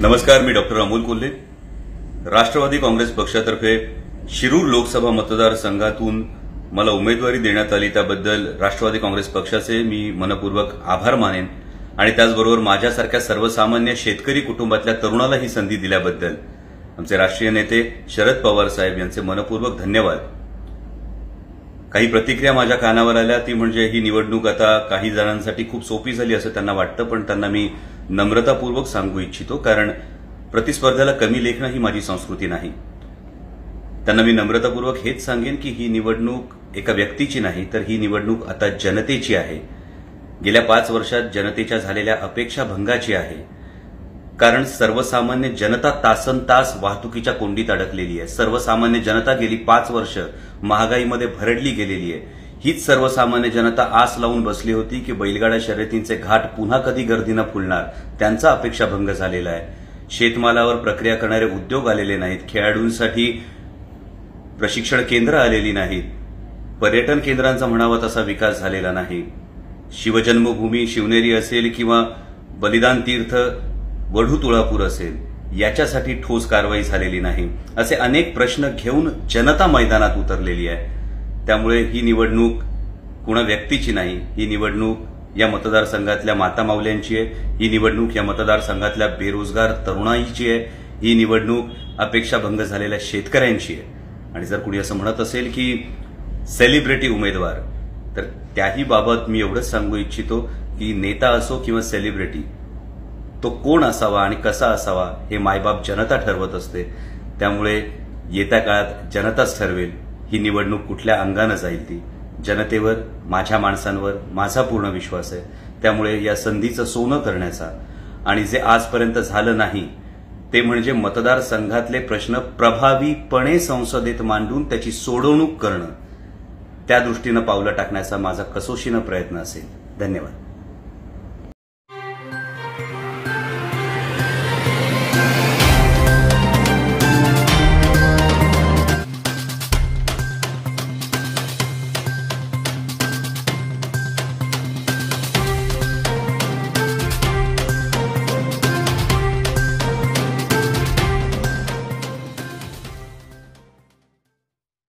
नमस्कार मी डॉक्टर अमोल कोल्हे. राष्ट्रवादी काँग्रेस पक्षातर्फे शिरूर लोकसभा मतदारसंघातून मला उमेदवारी देण्यात आली त्याबद्दल राष्ट्रवादी काँग्रेस पक्षाचे मी मनपूर्वक आभार मानेन आणि त्याचबरोबर माझ्यासारख्या सर्वसामान्य शेतकरी कुटुंबातल्या तरुणाला ही संधी दिल्याबद्दल आमचे राष्ट्रीय नेते शरद पवार साहेब यांचे मनपूर्वक धन्यवाद. काही प्रतिक्रिया माझ्या कानावर आल्या. ती म्हणजे ही निवडणूक आता काही जणांसाठी खूप सोपी झाली असं त्यांना वाटतं पण त्यांना मी नम्रतापूर्वक सांगू इच्छितो कारण प्रतिस्पर्ध्याला कमी लेखणं ही माझी संस्कृती नाही. त्यांना मी नम्रतापूर्वक हेच सांगेन की ही निवडणूक एका व्यक्तीची नाही तर ही निवडणूक आता जनतेची आहे. गेल्या पाच वर्षात जनतेच्या झालेल्या अपेक्षा भंगाची आहे. कारण सर्वसामान्य जनता तासन तास वाहतुकीच्या कोंडीत अडकलेली आहे. सर्वसामान्य जनता गेली पाच वर्ष महागाईमध्ये भरडली गेलेली आहे. हीच सर्वसामान्य जनता आस लावून बसली होती की बैलगाड्या शर्यतींचे घाट पुन्हा कधी गर्दीनं फुलणार त्यांचा अपेक्षाभंग झालेला आहे. शेतमालावर प्रक्रिया करणारे उद्योग आलेले नाहीत. खेळाडूंसाठी प्रशिक्षण केंद्र आलेली नाहीत. पर्यटन केंद्रांचा म्हणावा तसा विकास झालेला नाही. शिवजन्मभूमी शिवनेरी असेल किंवा बलिदान तीर्थ वढू तुळापूर असेल याच्यासाठी ठोस कारवाई झालेली नाही असे अनेक प्रश्न घेऊन जनता मैदानात उतरलेली आहे. त्यामुळे ही निवडणूक कुणा व्यक्तीची नाही ही निवडणूक या मतदारसंघातल्या माता माऊल्यांची आहे ही निवडणूक या मतदारसंघातल्या बेरोजगार तरुणाईची आहे ही निवडणूक अपेक्षाभंग झालेल्या शेतकऱ्यांची आहे. आणि जर कुणी असं म्हणत असेल की सेलिब्रिटी उमेदवार तर त्याही बाबत मी एवढंच सांगू इच्छितो की नेता असो किंवा सेलिब्रिटी तो कोण असावा आणि कसा असावा हे मायबाप जनता ठरवत असते. त्यामुळे येत्या काळात जनताच ठरवेल ही निवडणूक कुठल्या अंगानं जाईल ती. जनतेवर माझ्या माणसांवर माझा पूर्ण विश्वास आहे. त्यामुळे या संधीचं सोनं करण्याचा. आणि जे आजपर्यंत झालं नाही ते म्हणजे मतदारसंघातले प्रश्न प्रभावीपणे संसदेत मांडून त्याची सोडवणूक करणं. त्या दृष्टीनं पावलं टाकण्याचा माझा कसोशीनं प्रयत्न असेल. धन्यवाद.